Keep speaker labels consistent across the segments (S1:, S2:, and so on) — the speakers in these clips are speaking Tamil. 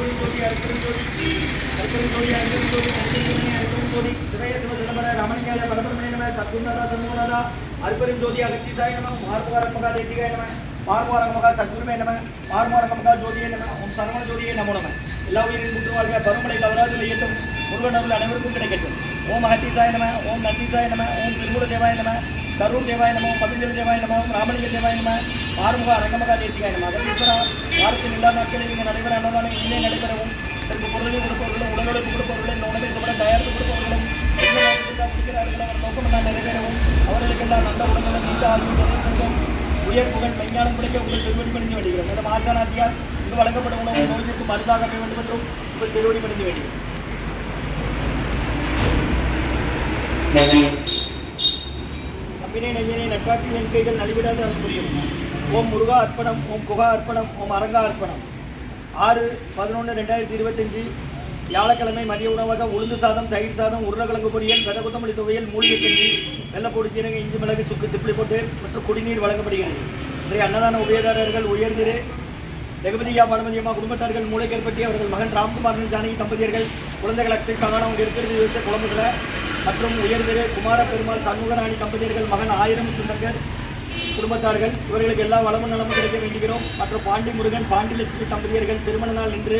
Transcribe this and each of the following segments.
S1: அற்புதஞ்சோதி அற்புதஞ்சோதி அற்புதஞ்சோதி அற்புதஞ்சோதி அற்புதஞ்சோதி அற்புதஞ்சோதி சிவய சிவ சிதம்பர ரமணியாய பரபரமணி நம சத்குருநாதா சண்முகநாதா அற்புதஞ்சோதி அகத்திசாய நம மார்புகாரமகா தேசிகாய நம மார்புகாரமகா சத்குருமே நம மார்புகாரமகா ஜோதியே நம ஓம் சரவண ஜோதியே நமோ நம. எல்லா உயிரின் குற்று பருமலை கவராஜில் இயட்டும் முருகன் அருள் அனைவருக்கும் கிடைக்கட்டும். ஓம் அகத்திசாய நம ஓம் நந்திசாய நம ஓம் திருமூல தேவாய நம கரூர் தேவாய நமோ பதஞ்சலி தேவாய நமோ ராமலிங்க தேவாய நம ஆறுமுக அரங்கமகா தேசிகாய நம அகத்தீஸ்வரா வாரத்தின் எல்லா நாட்களிலும் இங்கே நடைபெற அன்னதானம் இங்கே நடைபெறவும் தனக்கு பொருளை கொடுப்பவர்களும் உடலுழைப்பு கொடுப்பவர்களும் இந்த உணவை சுமட தயாரித்து கொடுப்பவர்களும் கொடுக்கிறார்கள் அவர் நோக்கம் எல்லாம் நிறைவேறவும் அவர்களுக்கெல்லாம் நல்ல உடல்நலம் நீண்ட ஆயுள் தொழில் சங்கம் உயர் புகழ் மெஞ்ஞானம் பிடிக்க உங்கள் திருவடி பணிந்து வேண்டுகிறோம் மேலும் ஆசானாசியார் இங்கு வழங்கப்படும் உணவு நோய்க்கு மருந்தாக அமைய வேண்டும் என்றும் உங்கள் திருவடி பணிந்து வேண்டுகிறோம் அம்பினை என் கைகள் நலிவிடாது அருள் புரியும். ஓம் முருகா அர்ப்பணம் ஓம் குகா அர்ப்பணம் ஓம் அரங்கா அர்ப்பணம். ஆறு பதினொன்று ரெண்டாயிரத்தி இருபத்தஞ்சு வியாழக்கிழமை மதிய உணவாக உளுந்து சாதம் தயிர் சாதம் உருளைக்கிழங்கு பொரியல் வெத கொத்தமல்லி துவையல் மூலிகை கஞ்சி வெள்ளப்பொடி சீரக இஞ்சி மிளகு சுக்கு திப்பிலி போட்டு மற்றும் குடிநீர் வழங்கப்படுகிறது. இன்றைய அன்னதான உபயதாரர்கள் உயர்திரு ஜெகபதியா பானுமதியம்மா குடும்பத்தார்கள் மூளைக்கேற்பட்டி அவர்கள் மகன் ராம்குமார் ஜானகி தம்பதியர்கள் குழந்தைகள் அக்சை சாதாரணம் அவங்க இருக்கிறது யோசிச்ச குழம்புகளை மற்றும் உயர்திரு குமார பெருமாள் சண்முகராணி தம்பதியர்கள் மகன் ஆயிரம் சங்கர் குடும்பத்தார்கள். இவர்களுக்கு எல்லா வளமும் நலமும் கிடைக்க வேண்டுகிறோம். மற்றும் பாண்டி முருகன் பாண்டி லட்சுமி தம்பதியர்கள் திருமண நாள் இன்று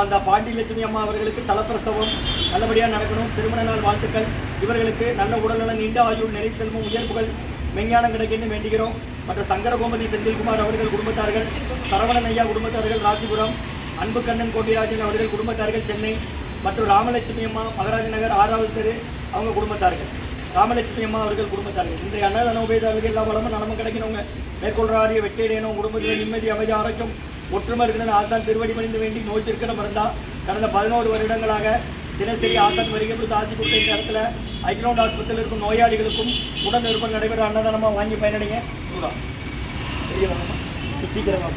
S1: அந்த பாண்டி லட்சுமி அம்மா அவர்களுக்கு தலப்பிரசவம் நல்லபடியாக நடக்கணும். திருமண நாள் வாழ்த்துக்கள். இவர்களுக்கு நல்ல உடல்நலம் நீண்ட ஆயுள் நிறை செல்வம் உயர் புகழ் மெஞ்ஞானம் கிடைக்கன்னு வேண்டுகிறோம். மற்ற சங்கரகோமதி செந்தில்குமார் அவர்கள் குடும்பத்தார்கள் சரவணன் ஐயா குடும்பத்தார்கள் ராசிபுரம் அன்பு கண்ணன் கோட்டிராஜன் அவர்கள் குடும்பத்தார்கள் சென்னை மற்றும் ராமலட்சுமி அம்மா மகராஜ நகர் ஆறாவது தெரு அவங்க குடும்பத்தார்கள். ராமலட்சுமி அம்மா அவர்கள் குடும்பத்தார்கள். இன்றைய அன்னதான உபயதாரர்கள் எல்லா வளமும் நலமும் கிடைக்கணுங்க. மேற்கொள்றாரிய வெற்றியடையணும். குடும்பத்தில் நிம்மதி அமைதி ஆரோக்கியம் ஒற்றுமை இருக்கிறது ஆசான் திருவடி பணிந்து வேண்டி நோய் திருக்கணும் இருந்தா கடந்த பதினோரு வருடங்களாக தினசரி ஆசான் வருகை கொடுத்து ஆசி கொடுத்த இந்த இடத்துல ஐக்ரௌண்ட் ஆஸ்பத்திரியில் இருக்கும் நோயாளிகளுக்கும் உடல் நிருப்பம் நடைபெற அன்னதானமாக வாங்கி பயனடைங்க.
S2: சீக்கிரமாக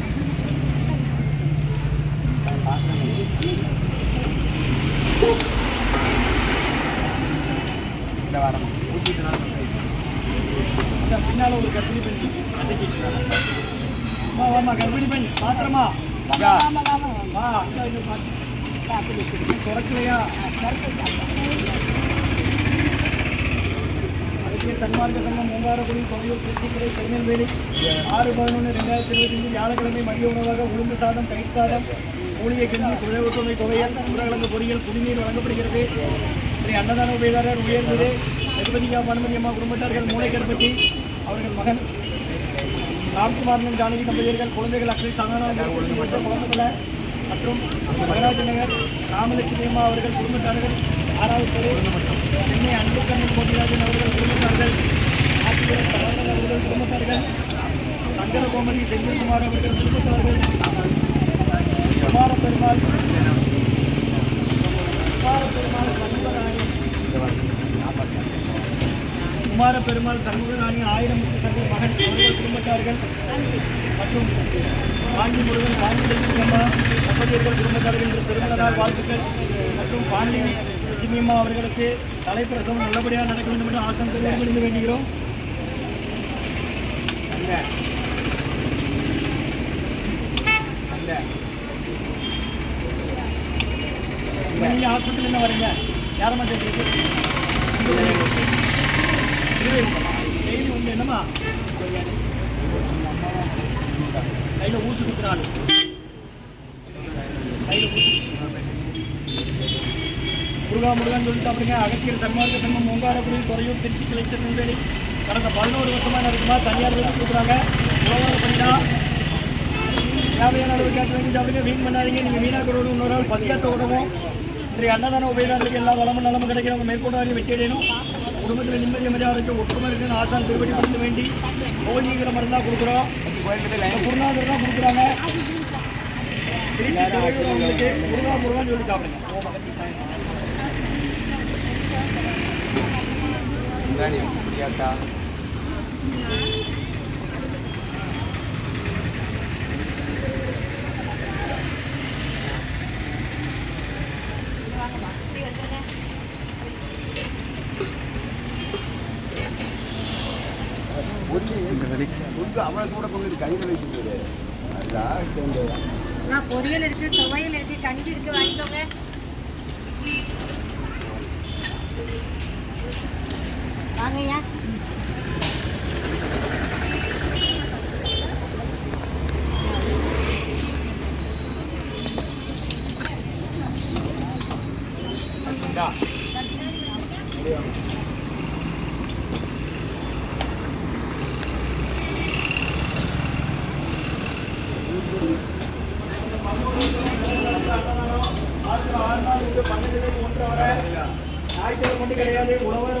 S2: இந்த வாரம்
S1: பின்னால ஒரு கர்ப்பிணி பெண் அம்மா வாமா கர்ப்பிணி பெண் பாத்திரமா
S2: வாங்க.
S1: வா திறக்கலையா அதுக்கே சன்மார்க்க சங்கம் மூங்காரக்குடி கொடையூர் திருச்சிக்கரை திருநெல்வேலி ஆறு பதினொன்று ரெண்டாயிரத்தி இருபத்தஞ்சு வியாழக்கிழமை மதிய உணவாக உளுந்து சாதம் தயிர் சாதம் மூலிகை கிண்டி குழைவுத்துணை துவையல் உருளைக்கிழங்கு பொரியல் குடிநீர் வழங்கப்படுகிறது. அன்னதான உபயதாரர் உயர்ந்தது. நிர்பதிகா பனுமதி அம்மா குடும்பத்தார்கள் மூளைக்கற்பட்டி அவர்கள் மகன் ராம்குமாரன் ஜானகி தம்பதியர்கள் குழந்தைகள் அக்ஷய் சகானா குழந்தைகளை மற்றும் மகராஜ நகர் ராமலட்சுமி அம்மா அவர்கள் குடும்பத்தார்கள். ஆறாவது தெரு. சென்னை அன்புக்கண்ணன் கோபிராஜன் அவர்கள் குடும்பத்தார்கள் ஆசிரியர் சரவணன் அவர்கள் குடும்பத்தார்கள் சங்கர செந்தில்குமார் அவர்கள் குடும்பத்தார்கள் குமார பெருமாள் குமார பெருமாள் சண்முகராணி குமார பெருமாள் சண்முகராணி ஆயிரம் சங்கர் மகன் அவர்கள் குடும்பத்தார்கள். மற்றும் பாண்டி முருகன் பாண்டி லட்சுமி அம்மா தம்பதியர்கள் குடும்பத்தார்கள் என்று திருமண வாழ்த்துக்கள். மற்றும் பாண்டி லட்சுமி அம்மா அவர்களுக்கு தலைப்பிரசவம் நல்லபடியாக நடக்க வேண்டும் என்று ஆசனம் தெரிவித்து வேண்டுகிறோம்.
S2: அங்க
S1: நீங்கள் ஹாஸ்பிட்டல் என்ன வரீங்க யாரம்மா தெரியுது டெய்லி வந்து என்னம்மா? கையில் ஊசி குத்துறாள். கையில் ஊசி முருகா முருகான்னு சொல்லிட்டு அப்படிங்க அகத்தியர் சன்மார்க்க சங்கம் மூங்காரக்குடி துறையூர் திருச்சி கிளைத்த நெல்வேலி கடந்த பதினோரு வருஷமாக நடக்குமா தனியார் வந்து கொடுக்குறாங்க. உழவார பண்ணினா தேவையான அளவு கேட்டு வேண்டியது அப்படிங்க வீண் பண்ணாதீங்க. நீங்கள் வீணாக்கிறோடு இன்னொரு நாள் பசியாத்த உடவும். இன்றைய அன்னதான உபயோகங்களுக்கு எல்லா வளமும் நலமும் கிடைக்கிறவங்க மேற்கொண்டாடி வெற்றியடையணும் குடும்பத்தில் நிம்மதி அமைதியாக இருக்கு ஒற்றுமை இருக்குன்னு ஆசான் திருப்பதி கொடுக்க வேண்டி கோழிங்கிற மருந்து தான் கொடுக்குறோம் குருநாதர் தான் கொடுக்குறாங்க. திருச்சி துறையூர் உங்களுக்கு முருகா முருகான்னு சொல்லி சாப்பிடுங்க.
S2: முன்னாடி வச்சு பிரியாட்டா
S3: அவனை கூட கொண்டு கையில் வச்சுக்கிறது அதுதான்
S4: பொரியல் இருக்கு துவையல் இருக்கு கஞ்சி இருக்கு வாங்கிக்கோங்க. வாங்கய்யா
S2: இந்தா
S1: பன்னெண்டு ஒன்றரை வரை ஞாயிற்றுக்கிழமை மட்டும் கிடையாது உழவர்